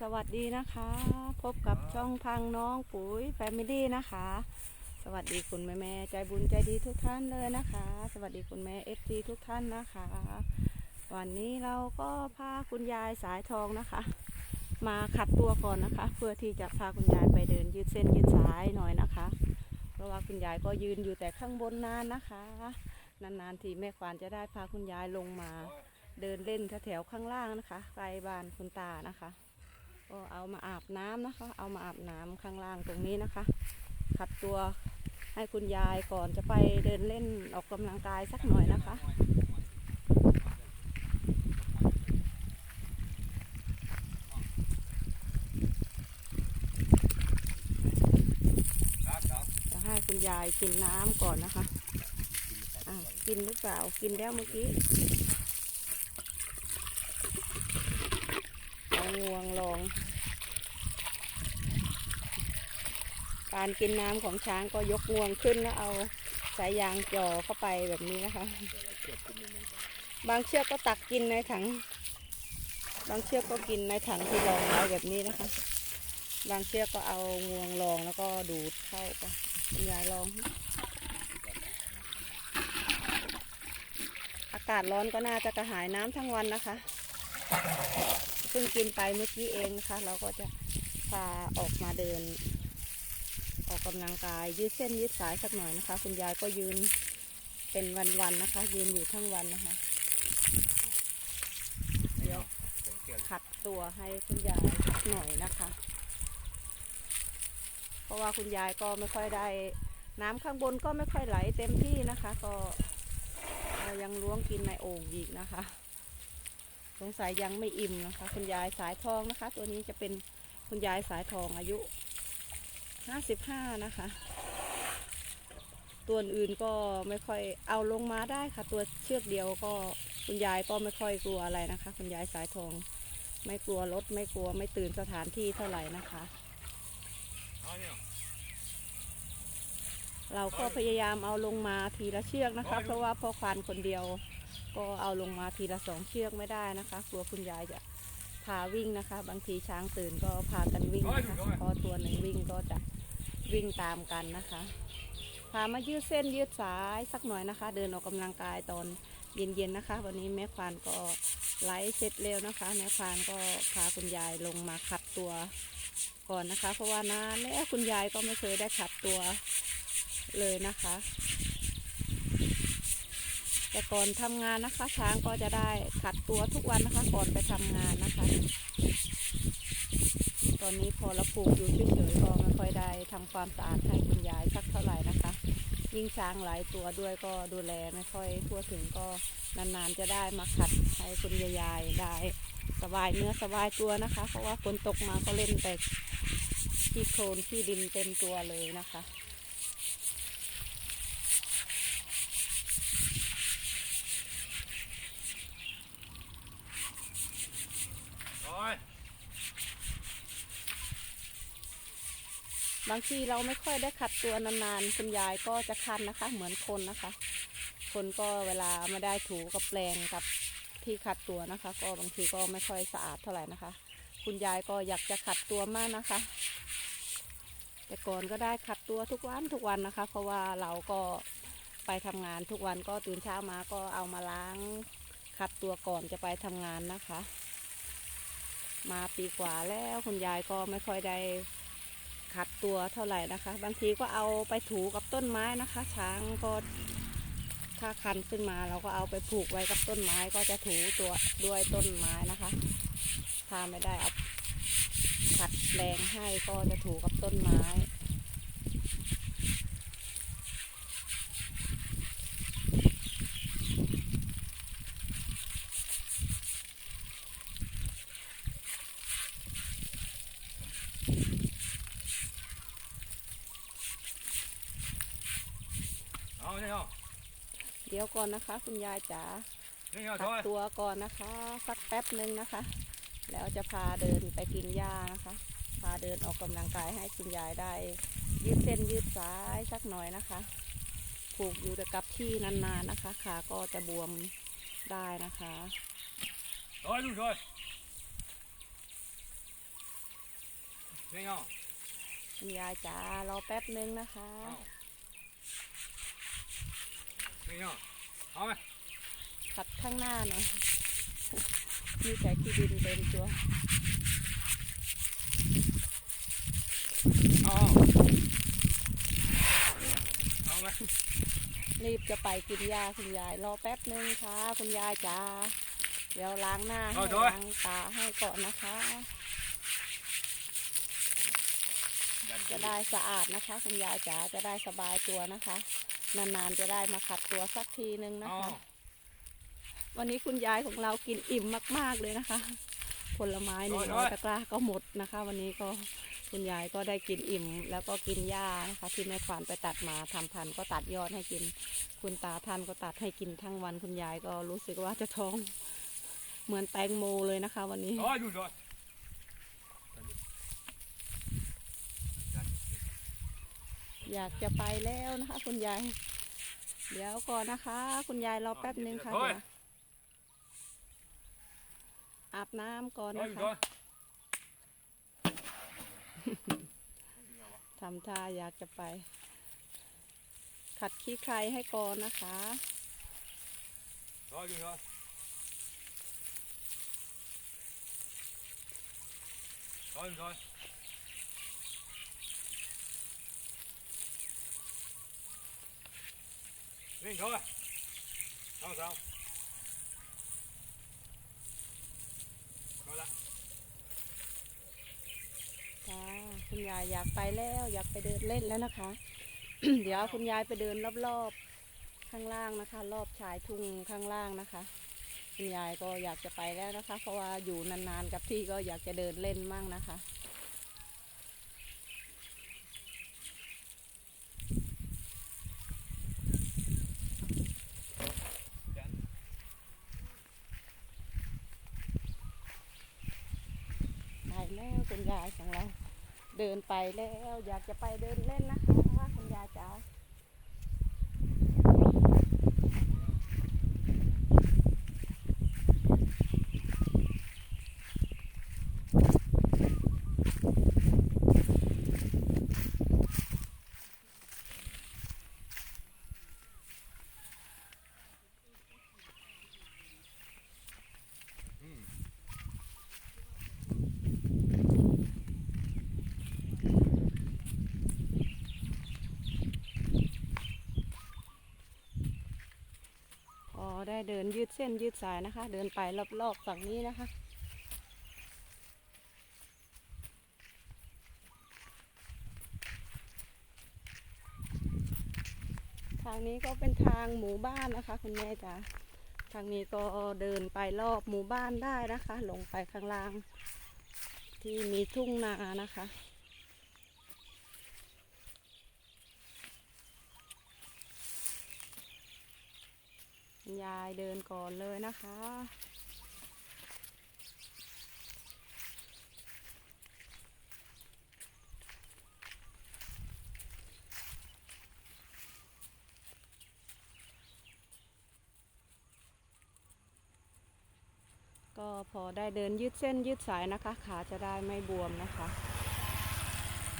สวัสดีนะคะ พบกับช่องพังน้องปุ๋ยแฟมิลี่นะคะ สวัสดีคุณแม่แม่ใจบุญใจดีทุกท่านเลยนะคะ สวัสดีคุณแม่เอฟซีทุกท่านนะคะ วันนี้เราก็พาคุณยายสายทองนะคะ มาขัดตัวก่อนนะคะ เพื่อที่จะพาคุณยายไปเดินยืดเส้นยืดสายหน่อยนะคะ เพราะว่าคุณยายก็ยืนอยู่แต่ข้างบนนานนะคะ นานๆทีแม่ควานจะได้พาคุณยายลงมาเดินเล่นแถวๆข้างล่างนะคะไกลบ้านคุณตานะคะ ก็เอามาอาบน้ำนะคะ เอามาอาบน้ำข้างล่างตรงนี้นะคะ ขัดตัวให้คุณยายก่อนจะไปเดินเล่นออกกำลังกายสักหน่อยนะคะจะให้คุณยายกินน้ำก่อนนะคะะกินหรือเปล่า กินแล้วเมื่อกี้เอางวงลอง การกินน้ำของช้างก็ยกงวงขึ้นแล้วเอาสายยางจ่อเข้าไปแบบนี้นะคะ บางเชือกก็ตักกินในถัง บางเชือกก็กินในถังที่รองไว้แบบนี้นะคะ บางเชือกก็เอางวงรองแล้วก็ดูดเข้าไปยายลอง อากาศร้อนก็น่าจะกระหายน้ำทั้งวันนะคะเพิ่งกินไปเมื่อกี้เองนะคะ เราก็จะพาออกมาเดิน กกำลังกาย ยืดเส้นยืดสายสักหน่อยนะคะ คุณยายก็ยืนเป็นวันๆนะคะ ยืนอยู่ทั้งวันนะคะเดี๋ยวขัดตัวให้คุณยายหน่อยนะคะ เพราะว่าคุณยายก็ไม่ค่อยได้ น้ำข้างบนก็ไม่ค่อยไหลเต็มที่นะคะ ก็ยังล้วงกินในโอ่งอีกนะคะสงสัยยังไม่อิ่มนะคะ คุณยายสายทองนะคะ ตัวนี้จะเป็นคุณยายสายทองอายุ ห้าสิบห้านะคะ ตัวอื่นก็ไม่ค่อยเอาลงมาได้ค่ะ ตัวเชือกเดียวก็คุณยายก็ไม่ค่อยกลัวอะไรนะคะ คุณยายสายทองไม่กลัวรถไม่กลัวไม่ตื่นสถานที่เท่าไหร่นะคะ เราก็พยายามเอาลงมาทีละเชือกนะคะ เพราะว่าพ่อควานคนเดียว ก็เอาลงมาทีละสองเชือกไม่ได้นะคะ กลัวคุณยายจะพาวิ่งนะคะ บางทีช้างตื่นก็พากันวิ่งนะคะพอตัวหนึ่งวิ่งก็จะ วิ่งตามกันนะคะพามายืดเส้นยืดสายสักหน่อยนะคะ เดินออกกำลังกายตอนเย็นๆนะคะ วันนี้แม่ควานก็ไลฟ์เสร็จเร็วนะคะ แม่ควานก็พาคุณยายลงมาขัดตัวก่อนนะคะ เพราะว่านานแล้วคุณยายก็ไม่เคยได้ขัดตัวเลยนะคะ แต่ก่อนทำงานนะคะ ช้างก็จะได้ขัดตัวทุกวันนะคะ ก่อนไปทำงานนะคะ ตอนนี้พอเราปลูกอยู่เฉยๆก็ไม่ค่อยได้ทำความสะอาดให้คุณยายสักเท่าไหร่นะคะ ยิ่งช้างหลายตัวด้วยก็ดูแลไม่ค่อยทั่วถึงก็นานๆจะได้มาขัดให้คุณยายได้สบายเนื้อสบายตัวนะคะ เพราะว่าฝนตกมาก็เล่นแต่ที่โคลนที่ดินเต็มตัวเลยนะคะ บางทีเราไม่ค่อยได้ขัดตัวนานๆคุณยายก็จะคันนะคะ เหมือนคนนะคะ คนก็เวลาไม่ได้ถูกับแปลงกับที่ขัดตัวนะคะ ก็บางทีก็ไม่ค่อยสะอาดเท่าไหร่นะคะ คุณยายก็อยากจะขัดตัวมากนะคะ แต่ก่อนก็ได้ขัดตัวทุกวันทุกวันนะคะ เพราะว่าเราก็ไปทำงานทุกวันก็ตื่นเช้ามาก็เอามาล้างขัดตัวก่อนจะไปทำงานนะคะ มาปีกว่าแล้วคุณยายก็ไม่ค่อยได้ ขัดตัวเท่าไหร่นะคะ บางทีก็เอาไปถูกับต้นไม้นะคะ ช้างก็ถ้าคันขึ้นมาเราก็เอาไปผูกไว้กับต้นไม้ก็จะถูตัวด้วยต้นไม้นะคะ ถ้าไม่ได้เอาขัดแรงให้ก็จะถูกับต้นไม้ เอาเนี่ยเอา เดี๋ยว ก่อนนะคะ คุณยายจ๋าเนี่ยเอาขัถดอยตัวก่อนนะคะ สักแป๊บหนึ่งนะคะ แล้วจะพาเดินไปกินหญ้านะคะ พาเดินออกกำลังกายให้คุณยายได้ ยืดเส้นยืดสายสักหน่อยนะคะ ผูกอยู่แต่กับที่นานๆนะคะ ขาก็จะบวมได้นะคะถอยดูถอยนี่เหรอคุณยายจ๋ารอแป๊บนึงนะคะเอานี่เหรอ เอาไหมขัดข้างหน้าหน่อยมีแต่ขี้ดินเต็มตัวเอาเอาไหมรีบจะไปกินยาคุณยายรอแป๊บนึงค่ะ คุณยายจ๋าเดี๋ยวล้างหน้าให้ล้างตาให้ก่อนนะคะ จะได้สะอาดนะคะ คุณยายจ๋าจะได้สบายตัวนะคะ นานๆจะได้มาขัดตัวสักทีนึงนะเอาคะ วันนี้คุณยายของเรากินอิ่มมาก ๆเลยนะคะ ผลไม้หนึ่งร้อยตะกร้าก็หมดนะคะ วันนี้ก็คุณยายก็ได้กินอิ่ม แล้วก็กินหญ้านะคะที่แม่ขวานไปตัดมาทำพันธุ์ก็ตัดยอดให้กิน คุณตาท่านก็ตัดให้กินทั้งวันคุณยายก็รู้สึกว่าจะท้องเหมือนแตงโมเลยนะคะ วันนี้ อาอยู่ด้วยอยากจะไปแล้วนะคะ คุณยาย เดี๋ยวก่อนนะคะ คุณยายรอแป๊บนึงค่ะเดี๋ยวอาบน้ำก่อนเอานะอยู่คะด้วยทำท่าอยากจะไป ขัดขี้ใครให้ก่อนนะคะเอาอยู่ด้วยเอาอยู่ด้ว นี่ thôi เอา sao เอาละจ้าคุณยายอยากไปแล้วอยากไปเดินเล่นแล้วนะคะ เดี๋ยวคุณยายไปเดินรอบๆข้างล่างนะคะ รอบชายทุ่งข้างล่างนะคะ คุณยายก็อยากจะไปแล้วนะคะ เพราะว่าอยู่นานๆกับที่ก็อยากจะเดินเล่นมั่งนะคะ ไปแล้ว คุณยายของเรา เดินไปแล้ว อยากจะไปเดินเล่นนะคะคุณยายจ๋า อืม พอได้ เดินยืดเส้นยืดสายนะคะ เดินไปรอบๆฝั่งนี้นะคะทางนี้ก็เป็นทางหมู่บ้านนะคะคุณแม่จ๋าทางนี้ก็เดินไปรอบหมู่บ้านได้นะคะ ลงไปข้างล่าง ที่มีทุ่งนานะคะ ยายเดินก่อนเลยนะคะ ก็พอได้เดินยืดเส้นยืดสายนะคะ ขาจะได้ไม่บวมนะคะ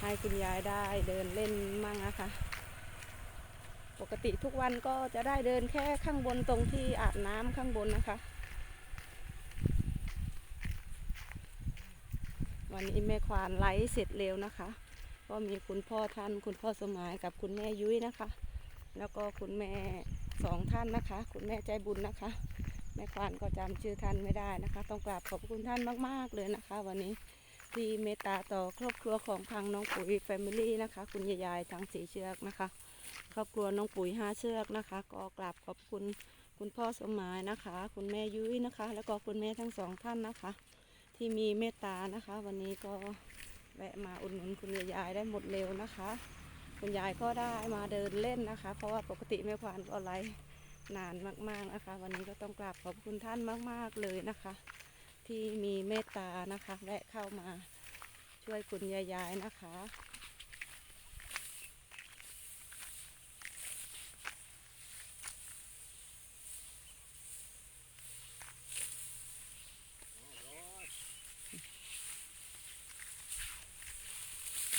ให้คุณยายได้เดินเล่นมั่งนะคะ ปกติทุกวันก็จะได้เดินแค่ข้างบนตรงที่อาบน้ำข้างบนนะคะ วันนี้แม่ควานไลฟ์เสร็จเร็วนะคะ ก็มีคุณพ่อท่านคุณพ่อสมายกับคุณแม่ยุ้ยนะคะ แล้วก็คุณแม่สองท่านนะคะ คุณแม่ใจบุญนะคะ แม่ควานก็จำชื่อท่านไม่ได้นะคะ ต้องกราบขอบคุณท่านมาก ๆ เลยนะคะ วันนี้ที่เมตตาต่อครอบครัวของพังน้องปุ๋ยแฟมิลี่นะคะ คุณยายๆทั้งสีเชือกนะคะ ครอบครัวน้องปุ๋ยห้าเชือกนะคะ ก็กราบขอบคุณคุณพ่อสมหมายนะคะ คุณแม่ยุ้ยนะคะ แล้วก็คุณแม่ทั้งสองท่านนะคะ ที่มีเมตตานะคะ วันนี้ก็แวะมาอุดหนุนคุณยายได้หมดเร็วนะคะ คุณยายก็ได้มาเดินเล่นนะคะ เพราะว่าปกติแม่ควานก็ไลฟ์นานมากๆนะคะ วันนี้ก็ต้องกราบขอบคุณท่านมาก ๆเลยนะคะ ที่มีเมตตานะคะ แวะเข้ามาช่วยคุณยายๆนะคะ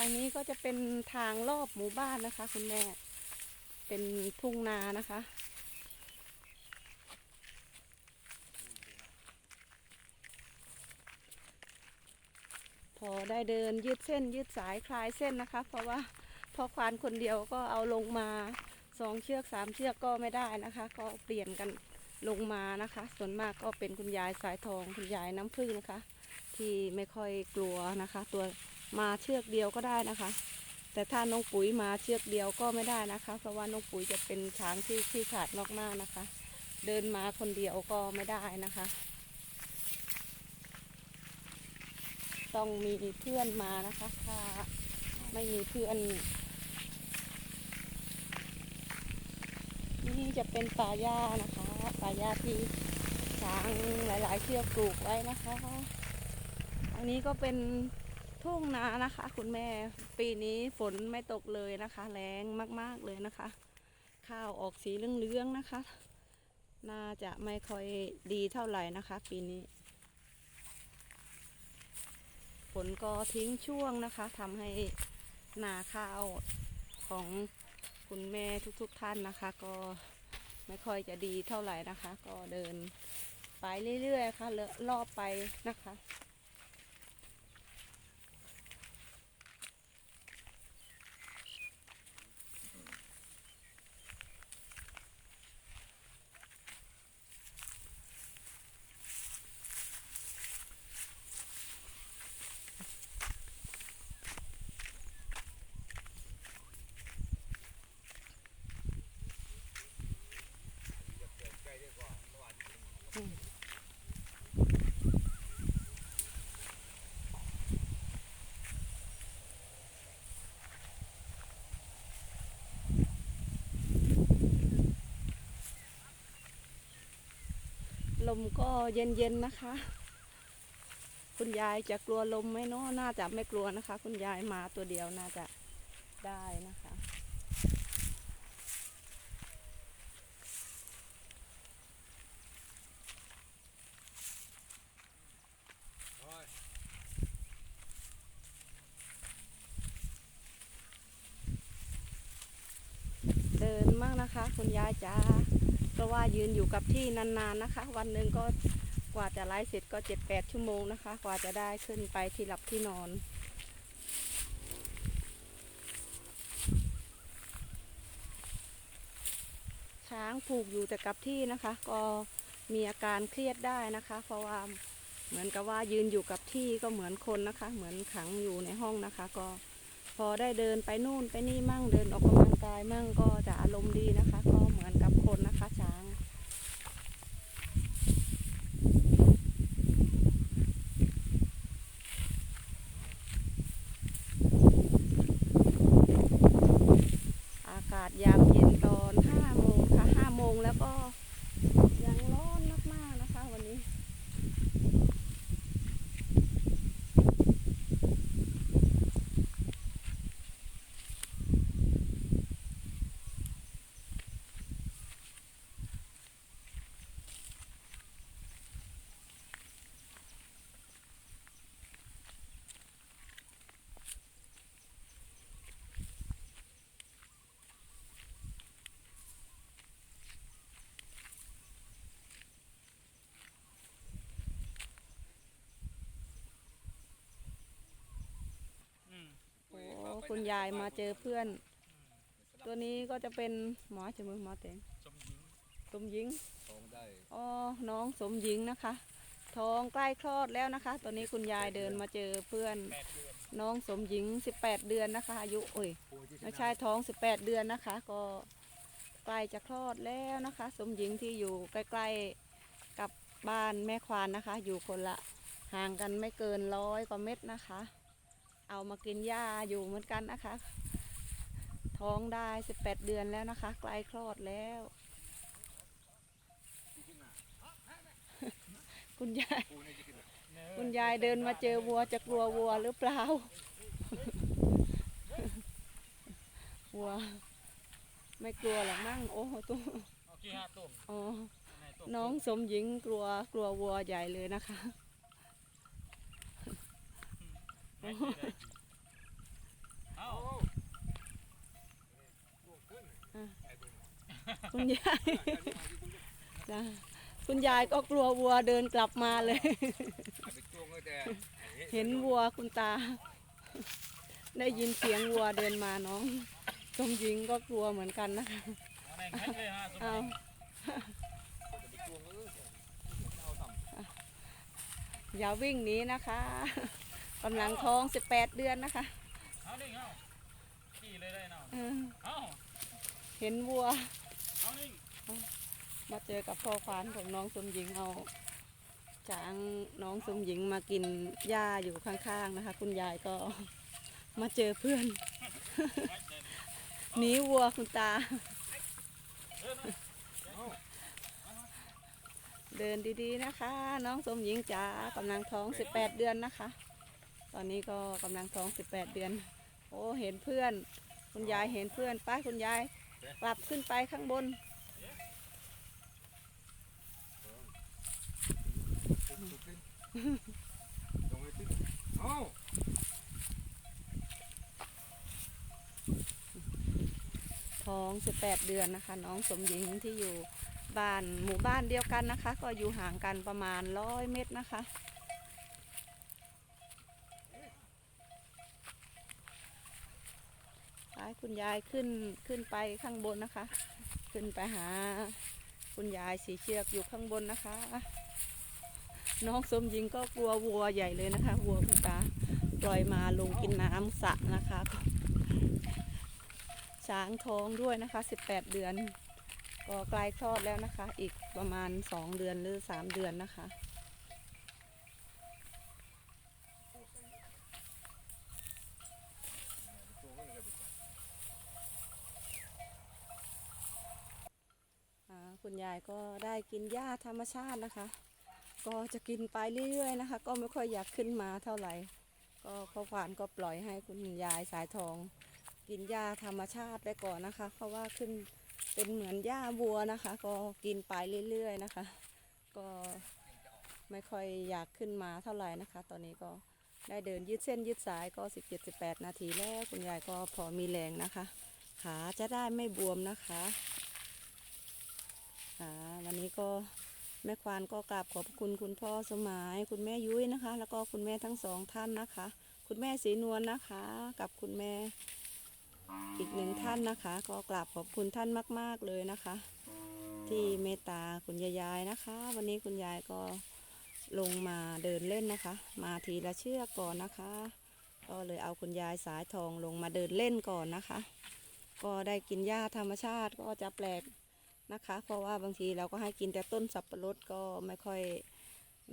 ทางนี้ก็จะเป็นทางรอบหมู่บ้านนะคะ คุณแม่ เป็นทุ่งนานะคะ พอได้เดินยืดเส้น ยืดสายคลายเส้นนะคะ เพราะว่าพอควานคนเดียวก็เอาลงมาสองเชือกสามเชือกก็ไม่ได้นะคะ ก็เปลี่ยนกันลงมานะคะ ส่วนมากก็เป็นคุณยายสายทองคุณยายน้ำพึ่งนะคะ ที่ไม่ค่อยกลัวนะคะ ตัว มาเชือกเดียวก็ได้นะคะ แต่ถ้าน้องปุ๋ยมาเชือกเดียวก็ไม่ได้นะคะ เพราะว่าน้องปุ๋ยจะเป็นช้างที่ที่ขาดมากๆนะคะ เดินมาคนเดียวก็ไม่ได้นะคะ ต้องมีเพื่อนมานะคะถ้าไม่มีเพื่อนนี่จะเป็นป่าหญ้านะคะป่าหญ้าที่ช้างหลาย ๆ เชือกปลูกไว้นะคะ อันนี้ก็เป็น ทุ่งนานะคะ คุณแม่ปีนี้ฝนไม่ตกเลยนะคะแรงมากๆเลยนะคะ ข้าวออกสีเหลืองๆนะคะ น่าจะไม่ค่อยดีเท่าไหร่นะคะ ปีนี้ฝนก็ทิ้งช่วงนะคะทำให้นาข้าวของคุณแม่ทุกๆท่านนะคะ ก็ไม่ค่อยจะดีเท่าไหร่นะคะ ก็เดินไปเรื่อยๆค่ะเลอะรอบไปนะคะ ลมก็เย็นๆนะคะ คุณยายจะกลัวลมไหมเนาะน่าจะไม่กลัวนะคะ คุณยายมาตัวเดียวน่าจะได้นะคะ เดินมากนะคะ คุณยายจ้า ราะว่ายืนอยู่กับที่นาน ๆนะคะ วันหนึ่งก็กว่าจะไลฟ์เสร็จก็เจ็ดแปดชั่วโมงนะคะ กว่าจะได้ขึ้นไปที่หลับที่นอนช้างผูกอยู่แต่กับที่นะคะ ก็มีอาการเครียดได้นะคะ เพราะว่าเหมือนกับว่ายืนอยู่กับที่ก็เหมือนคนนะคะ เหมือนขังอยู่ในห้องนะคะ ก็พอได้เดินไปนู่นไปนี่มั่งเดินออกกำลังกายมั่งก็จะอารมณ์ดีนะคะก็เหมือนกับคนนะคะช้าง อากาศยามเย็นตอน5โมงค่ะ5โมงแล้วก็ยังร้อนมากๆนะคะวันนี้ โอ้ คุณยายมาเจอเพื่อน ตัวนี้ก็จะเป็นหมอจะมือหมอเต็งสมหญิงสมหญิงท้องได้อ๋อน้องสมหญิงนะคะ ท้องใกล้คลอดแล้วนะคะ ตอนนี้คุณยายเดินมาเจอเพื่อนแปดเดือนน้องสมหญิง 18 เดือนนะคะ อายุโอ้ยปูที่ไม่ใช่ท้อง 18 เดือนนะคะ ก็ใกล้จะคลอดแล้วนะคะ สมหญิงที่อยู่ใกล้ๆกับบ้านแม่ควานนะคะ อยู่คนละห่างกันไม่เกินร้อยกว่าเม็ดนะคะ เอามากินหญ้าอยู่เหมือนกันนะคะ ท้องได้ 18 เดือนแล้วนะคะ ใกล้คลอดแล้ว คุณยายปูนี่จะกินอะไรคุณยายเดินมาเจอวัวจะกลัววัวหรือเปล่า วัว ไม่กลัวหรอกมั้งโอ้โหตัวเอากี่ห้าต้มอ๋อในต้มน้องสมหญิงกลัวกลัววัวใหญ่เลยนะคะ เอาคุณยายจ้ะคุณยายก็กลัววัวเดินกลับมาเลย เห็นวัวคุณตา ได้ยินเสียงวัวเดินมาน้องสมหญิงก็กลัวเหมือนกันนะคะเอาอย่าวิ่งนี้นะคะ กำลังท้อง 18 เดือนนะคะเอานิ่งเอาขี่เลยได้เนาะเออเอาเห็นวัว เอานิ่งมาเจอกับพ่อควานของน้องสมหญิงเอาช้างน้องสมหญิงมากินหญ้าอยู่ข้างๆนะคะ คุณยายก็มาเจอเพื่อน หนีวัวคุณตา เดินดีๆนะคะ น้องสมหญิงจ๋ากำลังท้อง 18 เดือนนะคะ ตอนนี้ก็กำลังท้อง18เดือน โอ้เห็นเพื่อน คุณยายเห็นเพื่อนป้าคุณยายกลับขึ้นไปข้างบนลงไปติ้งเอาท้อง18เดือนนะคะ น้องสมหญิงที่อยู่บ้านหมู่บ้านเดียวกันนะคะ ก็อยู่ห่างกันประมาณร้อยเมตรนะคะไป คุณยายขึ้นขึ้นไปข้างบนนะคะ ขึ้นไปหา คุณยายสีเชือกอยู่ข้างบนนะคะ น้องสมหญิงก็กลัววัวใหญ่เลยนะคะ วัวคุณตาปล่อยมาลงกินน้ำสระนะคะช้างท้องด้วยนะคะ 18 เดือน ก็ใกล้คลอดแล้วนะคะ อีกประมาณ 2 เดือนหรือ 3 เดือนนะคะ อ่า คุณยายก็ได้กินหญ้าธรรมชาตินะคะ ก็จะกินไปเรื่อยๆนะคะ ก็ไม่ค่อยอยากขึ้นมาเท่าไหร่ ก็พ่อควานก็ปล่อยให้คุณยายสายทอง กินหญ้าธรรมชาติไปก่อนนะคะ เพราะว่าขึ้นเป็นเหมือนหญ้าวัวนะคะ ก็กินไปเรื่อยๆนะคะ ก็ไม่ค่อยอยากขึ้นมาเท่าไหร่นะคะ ตอนนี้ก็ได้เดินยืดเส้นยืดสายก็ 17-18 นาทีแล้วคุณยายก็พอมีแรงนะคะ ขาจะได้ไม่บวมนะคะ ค่ะ วันนี้ก็แม่ควานก็กราบขอบคุณคุณพ่อสมาย คุณแม่ยุ้ยนะคะ แล้วก็คุณแม่ทั้งสองท่านนะคะ คุณแม่สีนวลนะคะ กับคุณแม่อีกหนึ่งท่านนะคะ ก็กราบขอบคุณท่านมาก ๆเลยนะคะ ที่เมตตาคุณยายๆนะคะ วันนี้คุณยายก็ลงมาเดินเล่นนะคะ มาทีละเชือกก่อนนะคะ ก็เลยเอาคุณยายสายทองลงมาเดินเล่นก่อนนะคะ ก็ได้กินหญ้าธรรมชาติก็จะแปลก นะคะ เพราะว่าบางทีเราก็ให้กินแต่ต้นสับปะรดก็ไม่ค่อย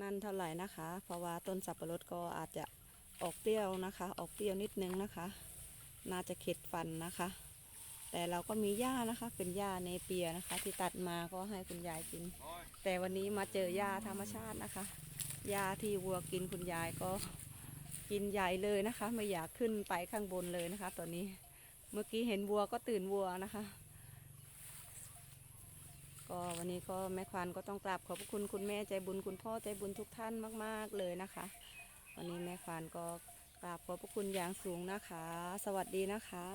นั่นเท่าไหร่นะคะ เพราะว่าต้นสับปะรดก็อาจจะออกเปรี้ยวนะคะ ออกเปรี้ยวนิดนึงนะคะ น่าจะเข็ดฟันนะคะ แต่เราก็มีหญ้านะคะ เป็นหญ้าเนเปียนะคะ ที่ตัดมาก็ให้คุณยายกิน แต่วันนี้มาเจอหญ้าธรรมชาตินะคะหญ้าที่วัวกินคุณยายก็กินใหญ่เลยนะคะ ไม่อยากขึ้นไปข้างบนเลยนะคะ ตอนนี้เมื่อกี้เห็นวัวก็ตื่นวัวนะคะ ก็วันนี้ก็แม่ควานก็ต้องกราบขอบพระคุณคุณแม่ใจบุญคุณพ่อใจบุญทุกท่านมาก ๆเลยนะคะ วันนี้แม่ควานก็กราบขอบพระคุณอย่างสูงนะคะ สวัสดีนะคะ